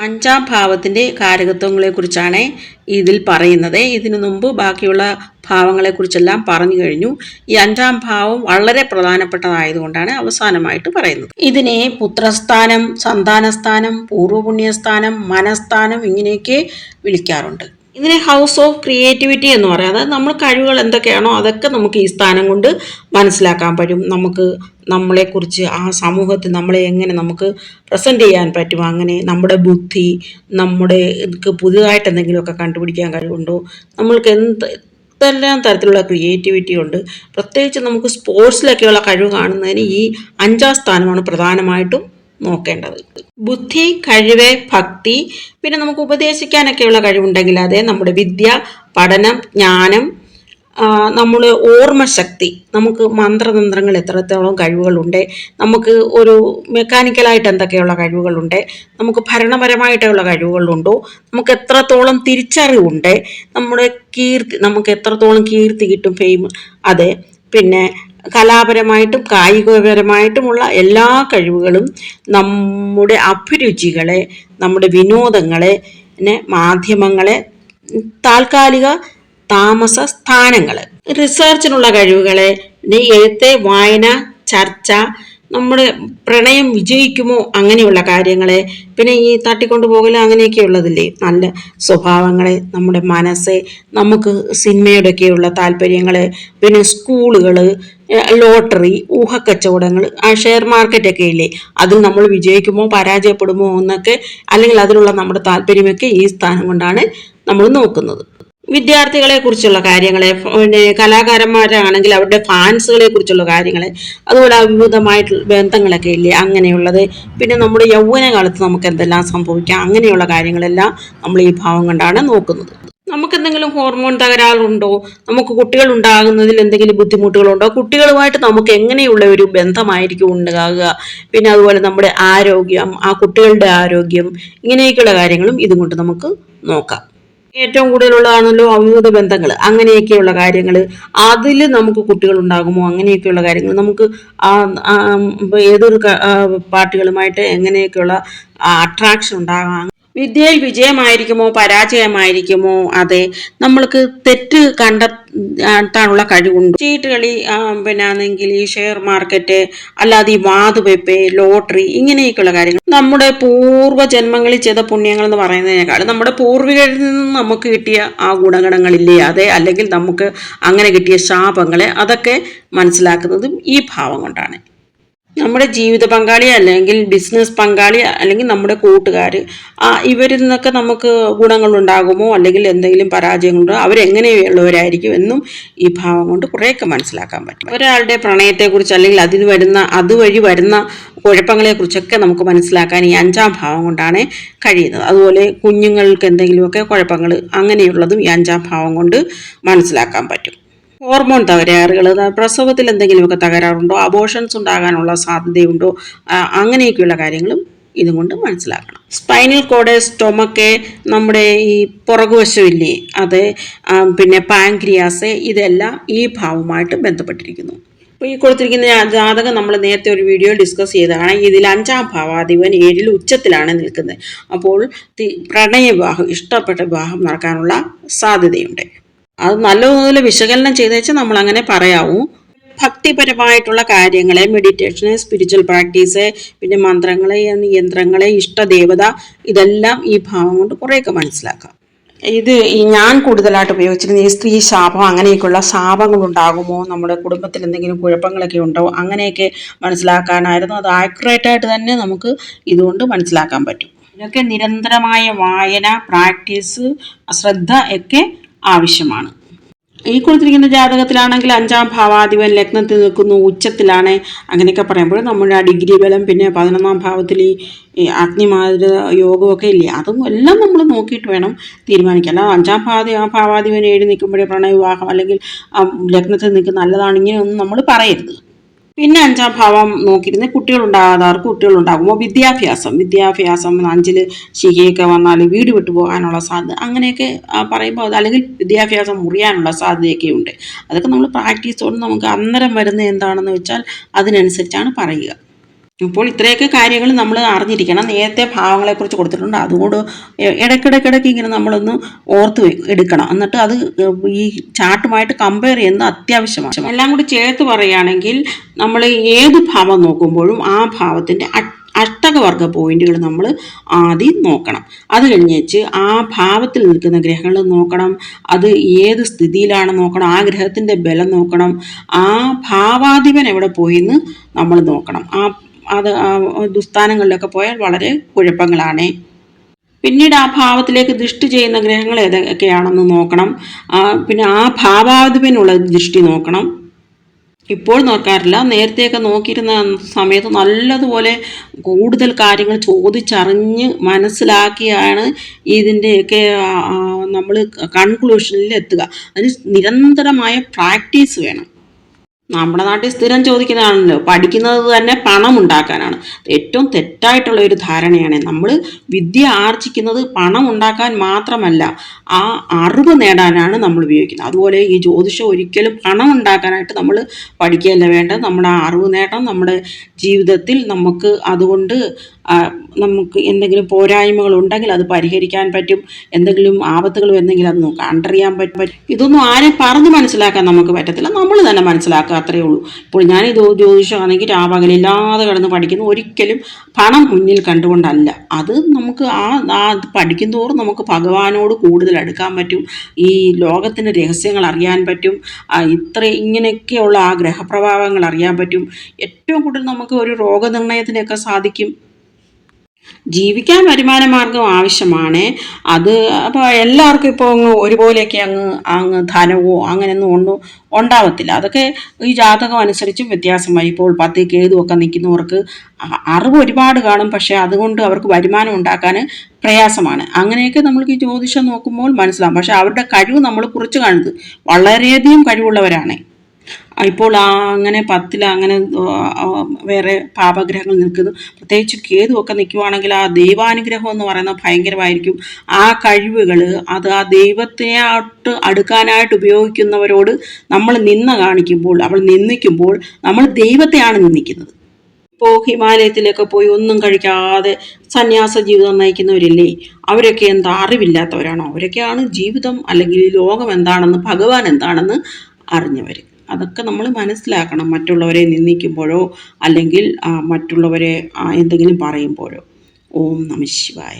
അഞ്ചാം ഭാവത്തിന്റെ കാരകത്വങ്ങളെക്കുറിച്ചാണ് ഇതിൽ പറയുന്നത്. ഇതിനു മുമ്പ് ബാക്കിയുള്ള ഭാവങ്ങളെക്കുറിച്ചെല്ലാം പറഞ്ഞു കഴിഞ്ഞു. ഈ അഞ്ചാം ഭാവം വളരെ പ്രധാനപ്പെട്ടതായതുകൊണ്ടാണ് അവസാനമായിട്ട് പറയുന്നത്. ഇതിനെ പുത്രസ്ഥാനം സന്താനസ്ഥാനം പൂർവപുണ്യസ്ഥാനം മനസ്ഥാനം ഇങ്ങനെയൊക്കെ വിളിക്കാറുണ്ട്. ഇതിനെ ഹൗസ് ഓഫ് ക്രിയേറ്റിവിറ്റി എന്ന് പറയാം. അതായത് നമ്മൾ കഴിവുകൾ എന്തൊക്കെയാണോ അതൊക്കെ നമുക്ക് ഈ സ്ഥാനം കൊണ്ട് മനസ്സിലാക്കാൻ പറ്റും. നമുക്ക് നമ്മളെക്കുറിച്ച് ആ സമൂഹത്തിൽ നമ്മളെ എങ്ങനെ നമുക്ക് പ്രസന്റ് ചെയ്യാൻ പറ്റും. അങ്ങനെ നമ്മുടെ ബുദ്ധി നമ്മുടെ പുതുതായിട്ട് എന്തെങ്കിലുമൊക്കെ കണ്ടുപിടിക്കാൻ കഴിവുണ്ടോ? നമ്മൾക്ക് എന്ത് എന്തെല്ലാം തരത്തിലുള്ള ക്രിയേറ്റിവിറ്റി ഉണ്ട്? പ്രത്യേകിച്ച് നമുക്ക് സ്പോർട്സിലൊക്കെയുള്ള കഴിവ് കാണുന്നതിന് ഈ അഞ്ചാം സ്ഥാനമാണ് പ്രധാനമായിട്ടും നോക്കേണ്ടത്. ബുദ്ധി കഴിവ് ഭക്തി പിന്നെ നമുക്ക് ഉപദേശിക്കാനൊക്കെയുള്ള കഴിവുണ്ടെങ്കിൽ അതെ നമ്മുടെ വിദ്യ പഠനം ജ്ഞാനം നമ്മൾ ഓർമ്മശക്തി. നമുക്ക് മന്ത്രതന്ത്രങ്ങൾ എത്രത്തോളം കഴിവുകളുണ്ട്. നമുക്ക് ഒരു മെക്കാനിക്കലായിട്ട് എന്തൊക്കെയുള്ള കഴിവുകളുണ്ട്. നമുക്ക് ഭരണപരമായിട്ടുള്ള കഴിവുകളുണ്ടോ. നമുക്ക് എത്രത്തോളം തിരിച്ചറിവുണ്ട്. നമ്മുടെ കീർത്തി നമുക്ക് എത്രത്തോളം കീർത്തി കിട്ടും ഫെയിം അതെ. പിന്നെ കലാപരമായിട്ടും കായികപരമായിട്ടുമുള്ള എല്ലാ കഴിവുകളും നമ്മുടെ അഭിരുചികളെ നമ്മുടെ വിനോദങ്ങളെ മാധ്യമങ്ങളെ താൽക്കാലിക താമസ സ്ഥാനങ്ങൾ റിസർച്ചിനുള്ള കഴിവുകളെ എഴുത്ത് വായന ചർച്ച നമ്മുടെ പ്രണയം വിജയിക്കുമോ അങ്ങനെയുള്ള കാര്യങ്ങളെ പിന്നെ ഈ തട്ടിക്കൊണ്ടു പോകൽ അങ്ങനെയൊക്കെ ഉള്ളതില്ലേ നല്ല സ്വഭാവങ്ങളെ നമ്മുടെ മനസ്സെ നമുക്ക് സിനിമയുടെയൊക്കെയുള്ള താല്പര്യങ്ങളെ പിന്നെ സ്കൂളുകൾ ലോട്ടറി ഊഹക്കച്ചവടങ്ങൾ ആ ഷെയർ മാർക്കറ്റൊക്കെ ഇല്ലേ അതിൽ നമ്മൾ വിജയിക്കുമോ പരാജയപ്പെടുമോ എന്നൊക്കെ അല്ലെങ്കിൽ അതിലുള്ള നമ്മുടെ താല്പര്യമൊക്കെ ഈ സ്ഥാനം കൊണ്ടാണ് നമ്മൾ നോക്കുന്നത്. വിദ്യാർത്ഥികളെ കുറിച്ചുള്ള കാര്യങ്ങളെ പിന്നെ കലാകാരന്മാരാണെങ്കിൽ അവരുടെ ഫാൻസുകളെ കുറിച്ചുള്ള കാര്യങ്ങൾ അതുപോലെ വിവിധമായിട്ടുള്ള ബന്ധങ്ങളൊക്കെ ഇല്ലേ അങ്ങനെയുള്ളത്. പിന്നെ നമ്മുടെ യൗവനകാലത്ത് നമുക്ക് എന്തെല്ലാം സംഭവിക്കാം അങ്ങനെയുള്ള കാര്യങ്ങളെല്ലാം നമ്മൾ ഈ ഭാവം കൊണ്ടാണ് നോക്കുന്നത്. നമുക്ക് എന്തെങ്കിലും ഹോർമോൺ തകരാറുണ്ടോ? നമുക്ക് കുട്ടികൾ ഉണ്ടാകുന്നതിൽ എന്തെങ്കിലും ബുദ്ധിമുട്ടുകളുണ്ടോ? കുട്ടികളുമായിട്ട് നമുക്ക് എങ്ങനെയുള്ള ഒരു ബന്ധമായിരിക്കും ഉണ്ടാകുക? പിന്നെ അതുപോലെ നമ്മുടെ ആരോഗ്യം ആ കുട്ടികളുടെ ആരോഗ്യം ഇങ്ങനെയൊക്കെയുള്ള കാര്യങ്ങളും ഇതും കൊണ്ട് നമുക്ക് നോക്കാം. ഏറ്റവും കൂടുതലുള്ളതാണല്ലോ അവിമുഖ ബന്ധങ്ങൾ അങ്ങനെയൊക്കെയുള്ള കാര്യങ്ങൾ അതിൽ നമുക്ക് കുട്ടികൾ ഉണ്ടാകുമോ അങ്ങനെയൊക്കെയുള്ള കാര്യങ്ങൾ നമുക്ക് ഏതൊരു പാർട്ടികളുമായിട്ട് എങ്ങനെയൊക്കെയുള്ള അട്രാക്ഷൻ ഉണ്ടാകാം? വിദ്യയിൽ വിജയമായിരിക്കുമോ? പരാജയമായിരിക്കുമോ? അതെ. നമ്മൾക്ക് തെറ്റ് കണ്ടെത്താനുള്ള കഴിവുണ്ട്. ചീട്ട് കളി പിന്നെ ആണെങ്കിൽ ഈ ഷെയർ മാർക്കറ്റ് അല്ലാതെ ഈ വാതുവെപ്പ് ലോട്ടറി ഇങ്ങനെയൊക്കെയുള്ള കാര്യങ്ങൾ. നമ്മുടെ പൂർവ ജന്മങ്ങളിൽ ചെയ്ത പുണ്യങ്ങൾ എന്ന് പറയുന്നതിനേക്കാൾ നമ്മുടെ പൂർവികരിൽ നിന്ന് നമുക്ക് കിട്ടിയ ആ ഗുണഗണങ്ങളില്ലേ? അതെ. അല്ലെങ്കിൽ നമുക്ക് അങ്ങനെ കിട്ടിയ ശാപങ്ങളെ അതൊക്കെ മനസ്സിലാക്കുന്നതും ഈ ഭാവം കൊണ്ടാണ്. നമ്മുടെ ജീവിത പങ്കാളി അല്ലെങ്കിൽ ബിസിനസ് പങ്കാളി അല്ലെങ്കിൽ നമ്മുടെ കൂട്ടുകാർ ഇവരിൽ നിന്നൊക്കെ നമുക്ക് ഗുണങ്ങളുണ്ടാകുമോ? അല്ലെങ്കിൽ എന്തെങ്കിലും പരാജയങ്ങളുണ്ടോ? അവരെങ്ങനെയുള്ളവരായിരിക്കും എന്നും ഈ ഭാവം കൊണ്ട് കുറേയൊക്കെ മനസ്സിലാക്കാൻ പറ്റും. ഒരാളുടെ പ്രണയത്തെക്കുറിച്ച് അല്ലെങ്കിൽ അതിന് വരുന്ന അതുവഴി വരുന്ന കുഴപ്പങ്ങളെക്കുറിച്ചൊക്കെ നമുക്ക് മനസ്സിലാക്കാൻ ഈ അഞ്ചാം ഭാവം കൊണ്ടാണ് കഴിയുന്നത്. അതുപോലെ കുഞ്ഞുങ്ങൾക്ക് എന്തെങ്കിലുമൊക്കെ കുഴപ്പങ്ങൾ അങ്ങനെയുള്ളതും ഈ അഞ്ചാം ഭാവം കൊണ്ട് മനസ്സിലാക്കാൻ പറ്റും. ഹോർമോൺ തകരാറുകൾ പ്രസവത്തിൽ എന്തെങ്കിലുമൊക്കെ തകരാറുണ്ടോ അബോഷൻസ് ഉണ്ടാകാനുള്ള സാധ്യതയുണ്ടോ അങ്ങനെയൊക്കെയുള്ള കാര്യങ്ങളും ഇതുകൊണ്ട് മനസ്സിലാക്കണം. സ്പൈനൽ കോഡ് സ്റ്റൊമക്ക് നമ്മുടെ ഈ പുറകുവശമില്ലേ അത് പിന്നെ പാങ്ക്രിയാസ് ഇതെല്ലാം ഈ ഭാവമായിട്ട് ബന്ധപ്പെട്ടിരിക്കുന്നു. അപ്പോൾ ഈ കൊടുത്തിരിക്കുന്ന ജാതകം നമ്മൾ നേരത്തെ ഒരു വീഡിയോ ഡിസ്കസ് ചെയ്തതാണ് ഇതിൽ അഞ്ചാം ഭാവാധിപൻ ഏഴിൽ ഉച്ചത്തിലാണ് നിൽക്കുന്നത്. അപ്പോൾ പ്രണയ വിവാഹം ഇഷ്ടപ്പെട്ട വിവാഹം നടക്കാനുള്ള സാധ്യതയുണ്ട്. അത് നല്ലതുപോലെ വിശകലനം ചെയ്ത് വെച്ചാൽ നമ്മൾ അങ്ങനെ പറയാവൂ. ഭക്തിപരമായിട്ടുള്ള കാര്യങ്ങളെ മെഡിറ്റേഷൻ സ്പിരിച്വൽ പ്രാക്ടീസ് പിന്നെ മന്ത്രങ്ങളെ യന്ത്രങ്ങളെ ഇഷ്ടദേവത ഇതെല്ലാം ഈ ഭാവം കൊണ്ട് കുറേയൊക്കെ മനസ്സിലാക്കാം. ഇത് ഈ ഞാൻ കൂടുതലായിട്ട് ഉപയോഗിച്ചിരുന്ന ഈ സ്ത്രീ ശാപം അങ്ങനെയൊക്കെയുള്ള ശാപങ്ങൾ ഉണ്ടാകുമോ നമ്മുടെ കുടുംബത്തിൽ എന്തെങ്കിലും കുഴപ്പങ്ങളൊക്കെ ഉണ്ടോ? അങ്ങനെയൊക്കെ മനസ്സിലാക്കാനായിരുന്നു. അത് ആക്യുറേറ്റ് ആയിട്ട് തന്നെ നമുക്ക് ഇതുകൊണ്ട് മനസ്സിലാക്കാൻ പറ്റും. ഇതൊക്കെ നിരന്തരമായ വായന പ്രാക്ടീസ് ശ്രദ്ധ ഒക്കെ ആവശ്യമാണ്. ഈ കൊടുത്തിരിക്കുന്ന ജാതകത്തിലാണെങ്കിൽ അഞ്ചാം ഭാവാധിപൻ ലഗ്നത്തിൽ നിൽക്കുന്നു ഉച്ചത്തിലാണ്. അങ്ങനെയൊക്കെ പറയുമ്പോൾ നമ്മുടെ ആ ഡിഗ്രി ബലം പിന്നെ പതിനൊന്നാം ഭാവത്തിൽ ഈ അഗ്നിമാതിര യോഗമൊക്കെ ഇല്ലേ അതും എല്ലാം നമ്മൾ നോക്കിയിട്ട് വേണം തീരുമാനിക്കാം അല്ലാതെ അഞ്ചാം ഭാവതി ആ ഭാവാധിപൻ ഏഴ് നിൽക്കുമ്പോഴേ പ്രണയവിവാഹം അല്ലെങ്കിൽ ലഗ്നത്തിൽ നിൽക്കുന്ന നല്ലതാണ് ഇങ്ങനെയൊന്നും നമ്മൾ പറയരുത്. പിന്നെ അഞ്ചാം ഭാവം നോക്കിയിരുന്നത് കുട്ടികളുണ്ടാകാത്തവർക്ക് കുട്ടികളുണ്ടാകുമ്പോൾ വിദ്യാഭ്യാസം. വിദ്യാഭ്യാസം അഞ്ചിൽ ശിഖയൊക്കെ വന്നാൽ വീട് വിട്ടു പോകാനുള്ള സാധ്യത അങ്ങനെയൊക്കെ പറയുമ്പോൾ അത് അല്ലെങ്കിൽ വിദ്യാഭ്യാസം മുറിയാനുള്ള സാധ്യതയൊക്കെ ഉണ്ട്. അതൊക്കെ നമ്മൾ പ്രാക്ടീസോട് നമുക്ക് അന്നേരം വരുന്നത് എന്താണെന്ന് വെച്ചാൽ അതിനനുസരിച്ചാണ് പറയുക. ഇപ്പോൾ ഇത്രയൊക്കെ കാര്യങ്ങൾ നമ്മൾ അറിഞ്ഞിരിക്കണം. നേരത്തെ ഭാവങ്ങളെക്കുറിച്ച് കൊടുത്തിട്ടുണ്ട്. അതുകൊണ്ട് ഇടയ്ക്കിടയ്ക്കിടയ്ക്ക് ഇങ്ങനെ നമ്മളൊന്ന് ഓർത്ത് എടുക്കണം. എന്നിട്ട് അത് ഈ ചാർട്ടുമായിട്ട് കമ്പയർ ചെയ്യുന്നത് അത്യാവശ്യമാണ്. എല്ലാം കൂടി ചേർത്ത് പറയുകയാണെങ്കിൽ നമ്മൾ ഏത് ഭാവം നോക്കുമ്പോഴും ആ ഭാവത്തിന്റെ അഷ്ടകവർഗ പോയിന്റുകൾ നമ്മൾ ആദ്യം നോക്കണം. അത് കഴിഞ്ഞേച്ച് ആ ഭാവത്തിൽ നിൽക്കുന്ന ഗ്രഹങ്ങൾ നോക്കണം. അത് ഏത് സ്ഥിതിയിലാണ് നോക്കണം. ആ ഗ്രഹത്തിന്റെ ബലം നോക്കണം. ആ ഭാവാധിപൻ എവിടെ പോയിന്ന് നമ്മൾ നോക്കണം. ആ അത് ദുസ്ഥാനങ്ങളിലൊക്കെ പോയാൽ വളരെ കുഴപ്പങ്ങളാണ്. പിന്നീട് ആ ഭാവത്തിലേക്ക് ദൃഷ്ടി ചെയ്യുന്ന ഗ്രഹങ്ങൾ ഏതൊക്കെയാണെന്ന് നോക്കണം. പിന്നെ ആ ഭാവാധിപനുള്ള ദൃഷ്ടി നോക്കണം. ഇപ്പോൾ നോക്കാറില്ല. നേരത്തെയൊക്കെ നോക്കിയിരുന്ന സമയത്ത് നല്ലതുപോലെ കൂടുതൽ കാര്യങ്ങൾ ചോദിച്ചറിഞ്ഞ് മനസ്സിലാക്കിയാണ് ഇതിന്റെയൊക്കെ നമ്മൾ കൺക്ലൂഷനിൽ എത്തുക അതിന് നിരന്തരമായ പ്രാക്ടീസ് വേണം. നമ്മുടെ നാട്ടിൽ സ്ഥിരം ചോദിക്കുന്നതാണല്ലോ. പഠിക്കുന്നത് തന്നെ പണം ഉണ്ടാക്കാനാണ്. ഏറ്റവും തെറ്റായിട്ടുള്ള ഒരു ധാരണയാണ്. നമ്മൾ വിദ്യ ആർജിക്കുന്നത് പണം ഉണ്ടാക്കാൻ മാത്രമല്ല ആ അറിവ് നേടാനാണ് നമ്മൾ ഉപയോഗിക്കുന്നത്. അതുപോലെ ഈ ജ്യോതിഷം ഒരിക്കലും പണം ഉണ്ടാക്കാനായിട്ട് നമ്മൾ പഠിക്കുകയല്ല വേണ്ടത്. നമ്മുടെ അറിവ് നേട്ടം നമ്മുടെ ജീവിതത്തിൽ നമുക്ക് അതുകൊണ്ട് നമുക്ക് എന്തെങ്കിലും പോരായ്മകൾ ഉണ്ടെങ്കിൽ അത് പരിഹരിക്കാൻ പറ്റും. എന്തെങ്കിലും ആപത്തുകൾ വരുന്നെങ്കിൽ അത് കണ്ടറിയാൻ പറ്റും. ഇതൊന്നും ആരെ പറഞ്ഞ് മനസ്സിലാക്കാൻ നമുക്ക് പറ്റത്തില്ല. നമ്മൾ തന്നെ മനസ്സിലാക്കുക അത്രയേ ഉള്ളൂ. ഇപ്പോൾ ഞാൻ ഇത് ജ്യോതിഷമാണെങ്കിൽ രാപകലില്ലാതെ കിടന്ന് പഠിക്കുന്നു. ഒരിക്കലും പണം മുന്നിൽ കണ്ടുകൊണ്ടല്ല. അത് നമുക്ക് ആ ആ പഠിക്കുന്നതോറും നമുക്ക് ഭഗവാനോട് കൂടുതൽ അടുക്കാൻ പറ്റും. ഈ ലോകത്തിന്റെ രഹസ്യങ്ങൾ അറിയാൻ പറ്റും. ഇത്ര ഇങ്ങനെയൊക്കെയുള്ള ആ ഗ്രഹപ്രഭാവങ്ങൾ അറിയാൻ പറ്റും. ഏറ്റവും കൂടുതൽ നമുക്ക് ഒരു രോഗനിർണയത്തിനൊക്കെ സാധിക്കും. ജീവിക്കാൻ വരുമാന മാർഗം ആവശ്യമാണ്. അത് അപ്പോൾ എല്ലാവർക്കും ഇപ്പോൾ അങ്ങ് ഒരുപോലെയൊക്കെ അങ്ങ് അങ്ങ് ധനവോ അങ്ങനെയൊന്നും ഒന്നും ഉണ്ടാവത്തില്ല. അതൊക്കെ ഈ ജാതകം അനുസരിച്ചും വ്യത്യാസം വരും. ഇപ്പോൾ പത്ത് കേതുവൊക്കെ നിൽക്കുന്നവർക്ക് അറിവ് ഒരുപാട് കാണും. പക്ഷേ അതുകൊണ്ട് അവർക്ക് വരുമാനം ഉണ്ടാക്കാൻ പ്രയാസമാണ്. അങ്ങനെയൊക്കെ നമ്മൾക്ക് ഈ ജ്യോതിഷം നോക്കുമ്പോൾ മനസ്സിലാവും. പക്ഷേ അവരുടെ കഴിവ് നമ്മൾ കുറച്ച് കാണുന്നത് വളരെയധികം കഴിവുള്ളവരാണ്. ഇപ്പോൾ അങ്ങനെ പത്തിൽ അങ്ങനെ വേറെ പാപഗ്രഹങ്ങൾ നിൽക്കുന്നു. പ്രത്യേകിച്ച് കേതുവൊക്കെ നിൽക്കുവാണെങ്കിൽ ആ ദൈവാനുഗ്രഹം എന്ന് പറയുന്നത് ഭയങ്കരമായിരിക്കും. ആ കഴിവുകൾ അത് ആ ദൈവത്തിനായിട്ട് അടുക്കാനായിട്ട് ഉപയോഗിക്കുന്നവരോട് നമ്മൾ നിന്ന കാണിക്കുമ്പോൾ അവൾ നിന്ദിക്കുമ്പോൾ നമ്മൾ ദൈവത്തെയാണ് നിന്ദിക്കുന്നത്. ഇപ്പോൾ ഹിമാലയത്തിലൊക്കെ പോയി ഒന്നും കഴിക്കാതെ സന്യാസ ജീവിതം നയിക്കുന്നവരില്ലേ? അവരൊക്കെ എന്താ അറിവില്ലാത്തവരാണോ? അവരൊക്കെയാണ് ജീവിതം അല്ലെങ്കിൽ ലോകം എന്താണെന്ന് ഭഗവാൻ എന്താണെന്ന് അറിഞ്ഞവർ അതൊക്കെ നമ്മൾ മനസ്സിലാക്കണം മറ്റുള്ളവരെ നിന്ദിക്കുമ്പോഴോ അല്ലെങ്കിൽ മറ്റുള്ളവരെ എന്തെങ്കിലും പറയുമ്പോഴോ. ഓം നമ ശിവായ.